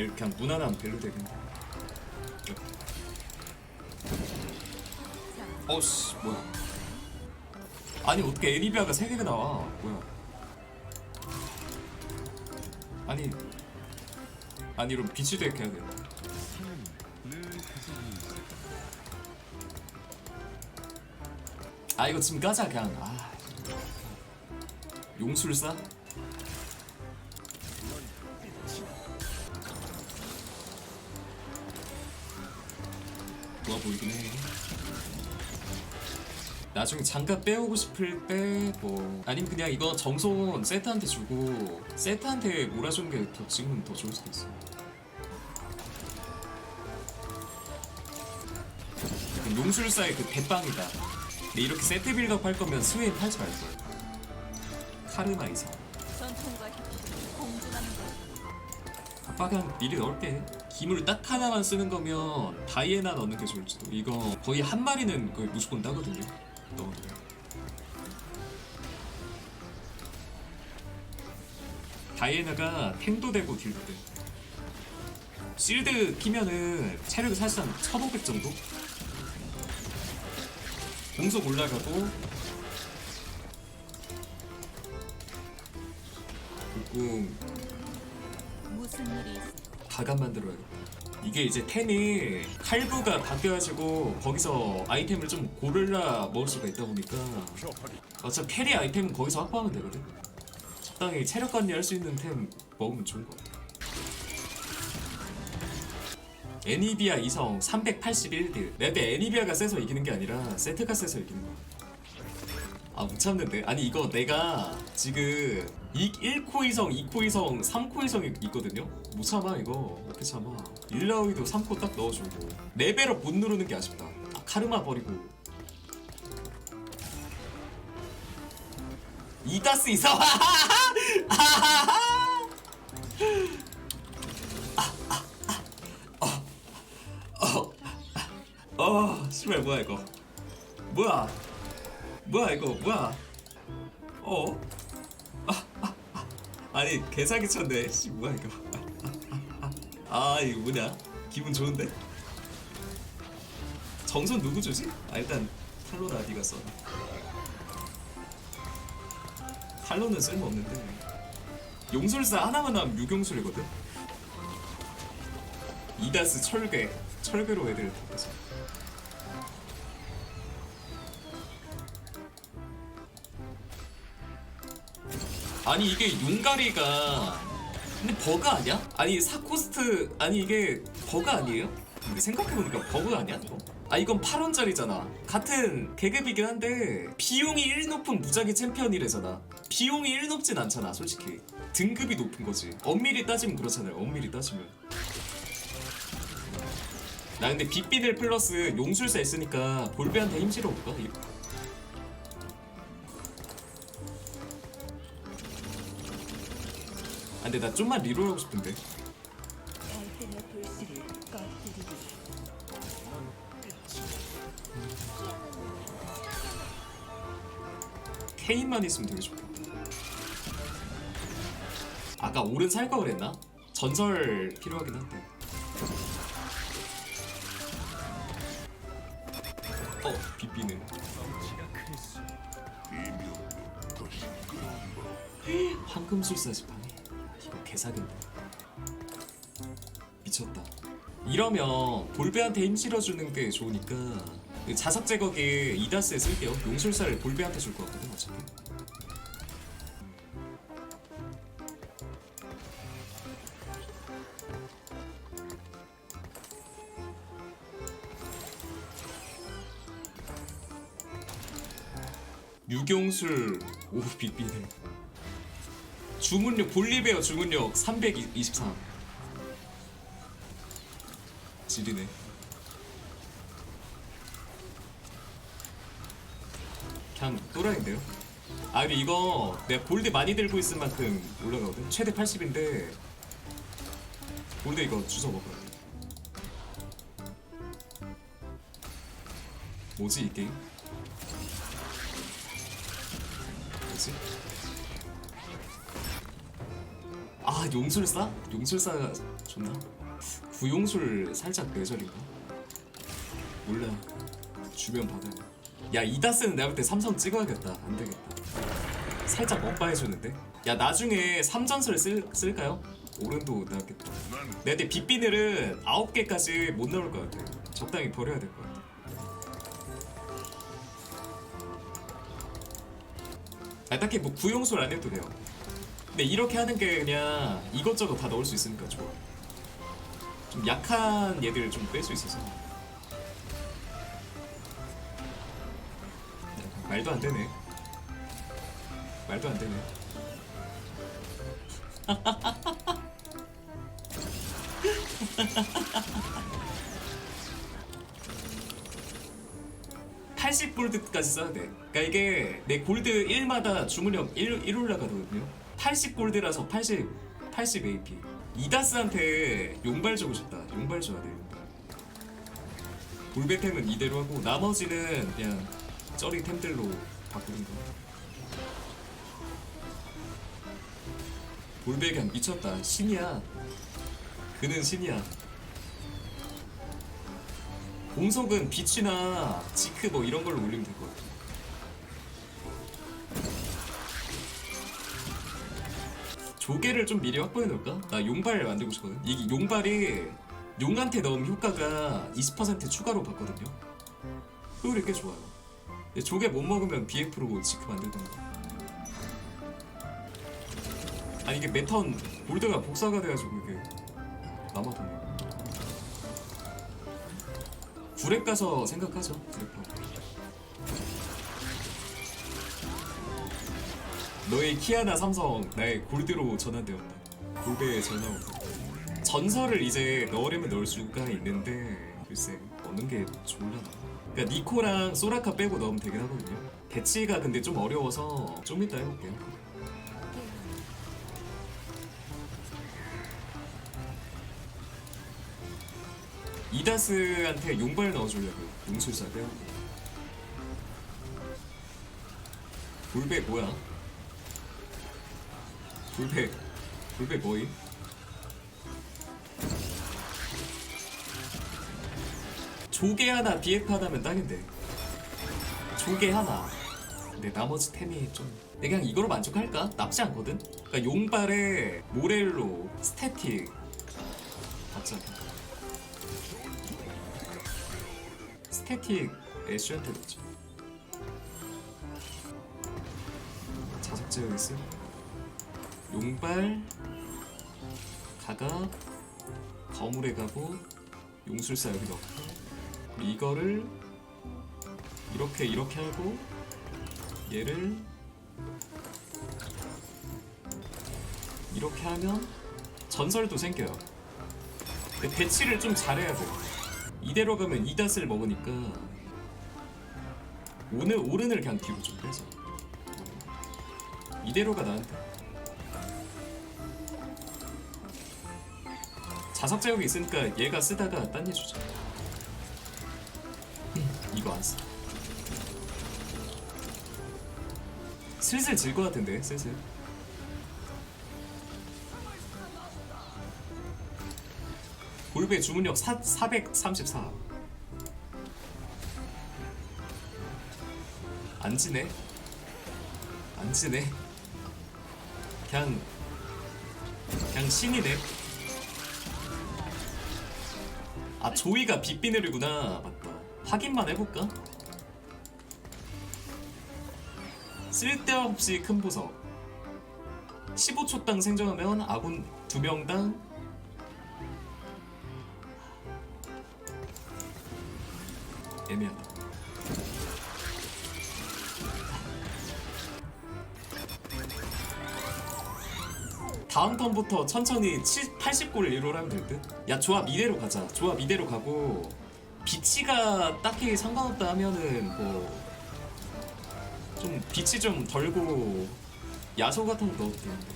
벨 그냥 무난한 벨로 되겠네. 어씨 뭐야. 아니 어떻게 애니비아가 3개가 나와? 뭐야. 아니 아니 이러면 빛이 되게 해야 돼. 아 이거 지금 까자 그냥. 아 용술사? 좋아 보이긴 해. 나중에 장갑 빼오고 싶을 때 뭐 아니면 그냥 이거 정손 세트한테 주고 세트한테 몰아주는 게 더 지금은 더 좋을 수도 있어. 그 용술사의 그 대빵이다. 근데 이렇게 세트 빌드업 할 거면 스웨인 팔지 말걸 카르마 이상. 전통과 공존하는. 아빠 그냥 미리 넣을게 기물 딱 하나만 쓰는 거면 다이애나 넣는 게 좋을지도 이거 거의 한 마리는 거의 무조건 따거든요 넣어도 다이애나가 탱도 되고 딜도 돼 실드 키면은 체력이 사실상 1500 정도? 공속 올라가고 조금 무슨 일이 있어? 가감 만들어야겠다. 이게 이제 템이 칼부가 바뀌어가지고 거기서 아이템을 좀 고를라 먹을 수가 있다 보니까 어차피 캐리 아이템은 거기서 확보하면 되거든. 적당히 체력 관리 할 수 있는 템 먹으면 좋은 거 같아. 애니비아 이성 381딜. 내가 때 애니비아가 세서 이기는 게 아니라 세트가 세서 이기는 거야. 아못 참는데 아니 이거 내가 지금 이 1코 이성 2코 이성 3코 이성이 있거든요. 못 참아 이거. 어떻게 참아. 일라오이도 3코 딱 넣어주고. 레벨업 못 누르는 게 아쉽다. 아, 카르마 버리고. 이다스 이성. 어 씨발 뭐야 이거. 뭐야? 뭐야 이거? 뭐야? 어? 아니 개사기 쳤네. 씨 뭐야 이거. 아 이거 뭐냐? 기분 좋은데? 정선 누구 주지? 아 일단 탈로나 니가 써. 탈로는 쓸모없는데. 용술사 하나만 나면 유경술이거든? 이다스 철괴 철괴로 애들 바꿔서 아니 이게 용가리가 근데 버그 아니야? 아니 사코스트 아니 이게 버그 아니에요? 근데 생각해보니까 버그 아니야 이거? 아 이건 8원짜리잖아 같은 계급이긴 한데 비용이 1 높은 무작위 챔피언이래잖아 비용이 1 높진 않잖아 솔직히 등급이 높은 거지 엄밀히 따지면 그렇잖아요 엄밀히 따지면 나 근데 빅비들 플러스 용술사 있으니까 볼베한테 힘실어 볼까? 근데 나 좀만 리롤 하고 싶은데. 케인만 있으면 되게 좋겠다 아까 오른 살까 그랬나? 전설 필요하긴 한데 어 비비는 황금술사지 이거 개사기인데. 미쳤다. 이러면 볼베한테 힘 실어주는 게 좋으니까 그 자석 제거기 이다스에 쓸게요. 용술사를 볼베한테 줄 것 같거든 어차피. 유경술 오 빅비네 주문력 볼리베어 주문력 323 지리네. 그냥 또라이인데요? 아 근데 이거 내가 골드 많이 들고 있을 만큼 올라가거든? 최대 80인데 골드 이거 주워 먹어야 돼 뭐지 이 게임? 뭐지? 아 용술사? 용술사가 좋나? 구용술 살짝 뇌절인가? 몰라 주면 받아야 야 이다스는 내가 볼 때 삼성 찍어야겠다 안 되겠다 살짝 먹바 해주는데? 야 나중에 삼전설 쓸, 쓸까요? 오른도 나왔겠다 내가 때 빗비늘은 9개까지 못 나올 것 같아 적당히 버려야 될 것 같아 아 딱히 뭐 구용술 안 해도 돼요 근데 이렇게 하는 게 그냥 이것저것 다 넣을 수 있으니까 좋아. 좀 약한 얘들 좀뺄 수 있어서. 말도 안 되네. 말도 안 되네. (80 골드까지 써야 돼. 그러니까 이게 내 골드 1마다 주문력 1, 1 올라가거든요 80 골드라서 80 80 AP 이다스한테 용발 주고 싶다. 용발 줘야 돼 용발. 골배템은 이대로 하고 나머지는 그냥 쩌리 템들로 바꾸는 거. 그냥 미쳤다. 신이야. 그는 신이야. 공속은 빛이나 지크 뭐 이런 걸로 올리면 될 조개를 좀 미리 확보해 놓을까? 나 용발 만들고 싶거든. 이게 용발이 용한테 넣으면 효과가 20% 추가로 받거든요. 효율이 꽤 좋아요. 조개 못 먹으면 BF로 지크 만들던가. 아니 이게 매턴 골드가 복사가 돼가지고 이게 남아도네. 구랩 가서 생각하죠. 구랩 너의 키아나 삼성 나의 골드로 전환되었다. 골드에 전화오고 전설을 이제 넣으려면 넣을 수가 있는데 글쎄 넣는 게 좋을려나. 그러니까 니코랑 소라카 빼고 넣으면 되긴 하거든요. 배치가 근데 좀 어려워서 좀 이따 해볼게요. 이다스한테 용발 넣어주려고 용술사 빼고 불배 뭐야? 불배 불배 뭐임? 조개 하나 BF 하나면 딱인데. 조개 하나. 근데 나머지 템이 좀. 그냥 이거로 만족할까? 나쁘지 않거든? 그러니까 용발에 모렐로 스태틱 받잖아 스태틱 애쉬한테 넣죠 자석 제어 있음 용발 가각 거물에 가고 용술사 여기 넣고 이거를 이렇게 이렇게 하고 얘를 이렇게 하면 전설도 생겨요. 근데 배치를 좀 잘해야 돼 이대로 가면 이닷을 먹으니까 오늘 오른을 그냥 뒤로 좀 빼서. 이대로가 나한테 자석 제형이 있으니까 얘가 쓰다가 딴 애 주자 이거 안 써. 슬슬 질 것 같은데 슬슬. 골배 주문력 4, 434 안 지네? 안 지네. 그냥 그냥 신이네 아 조이가 빅비늘이구나. 맞다. 확인만 해볼까? 쓸데없이 큰 보석. 15초당 생존하면 아군 2명당 다음 턴부터 천천히 7, 80골을 1로 하면 될 듯? 야 조합 이대로 가자. 조합 이대로 가고 비치가 딱히 상관없다 하면은 뭐좀 빛이 좀 덜고 야소 같은 거 넣어도 되는데.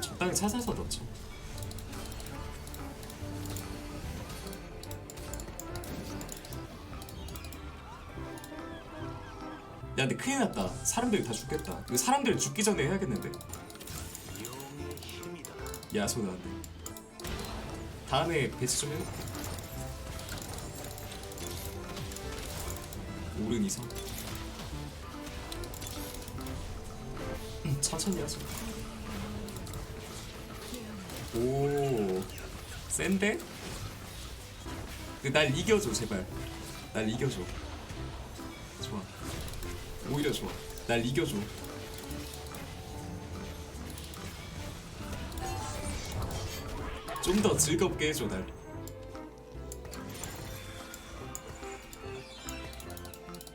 적당히 찾아서 넣죠 근데 큰일 났다. 사람들 다 죽겠다. 이거 사람들 죽기 전에 해야겠는데. 야소 나왔네. 다음에 배치 좀 해볼게. 오른 음, 천천히 하자. 오 센데? 날 이겨줘 제발. 날 이겨줘 오히려 좋아. 날 이겨줘. 좀 더 즐겁게 해줘 날.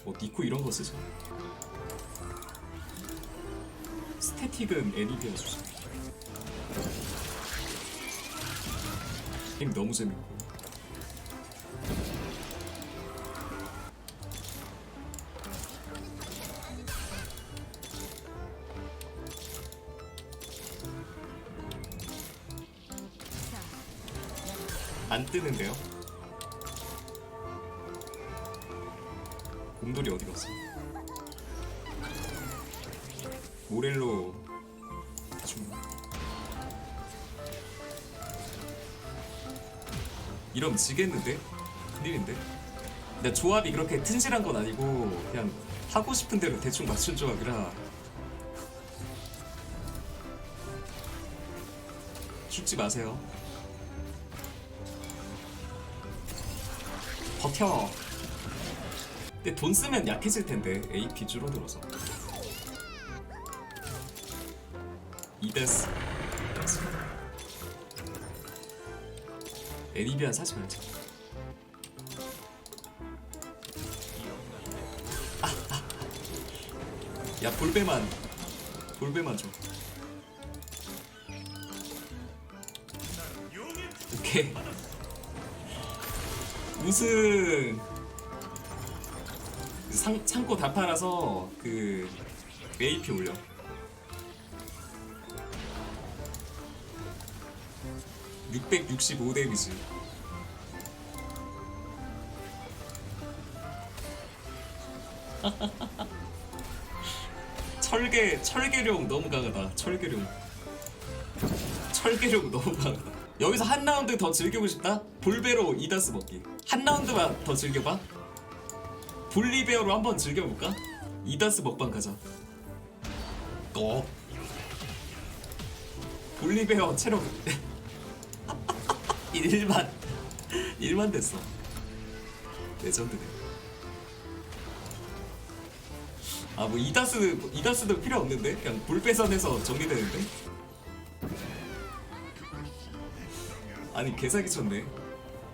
어, 니코 이런 거 쓰자 스태틱은 애니비아 주자 게임 너무 재밌고 안 뜨는데요? 곰돌이 어디 갔어? 모렐로 중 이러면 지겠는데? 큰일인데? 근데 조합이 그렇게 튼실한 건 아니고 그냥 하고 싶은 대로 대충 맞춘 조합이라 죽지 마세요 버텨. 근데 돈 쓰면 약해질 텐데 AP 줄어들어서. 이데스 애니비안 사지 말자 아, 아, 아. 야 볼배만. 볼배만 줘. 오케이 우승 상, 창고 다 팔아서 그 AP 올려? (665 데미지) 철개 철개룡 너무 강하다. 철개룡. 철개룡 너무 강하다. 여기서 한 라운드 더 즐기고 싶다? 볼베로 이다스 먹기 한 라운드만 더 즐겨봐. 볼리베어로 한번 즐겨볼까? 이다스 먹방 가자. 꼭 볼리베어 체력. 1만. 1만 됐어. 레전드네. 아뭐 이다스 이다스도 필요 없는데? 그냥 불배선에서 정리되는데? 아니 개사기 쳤네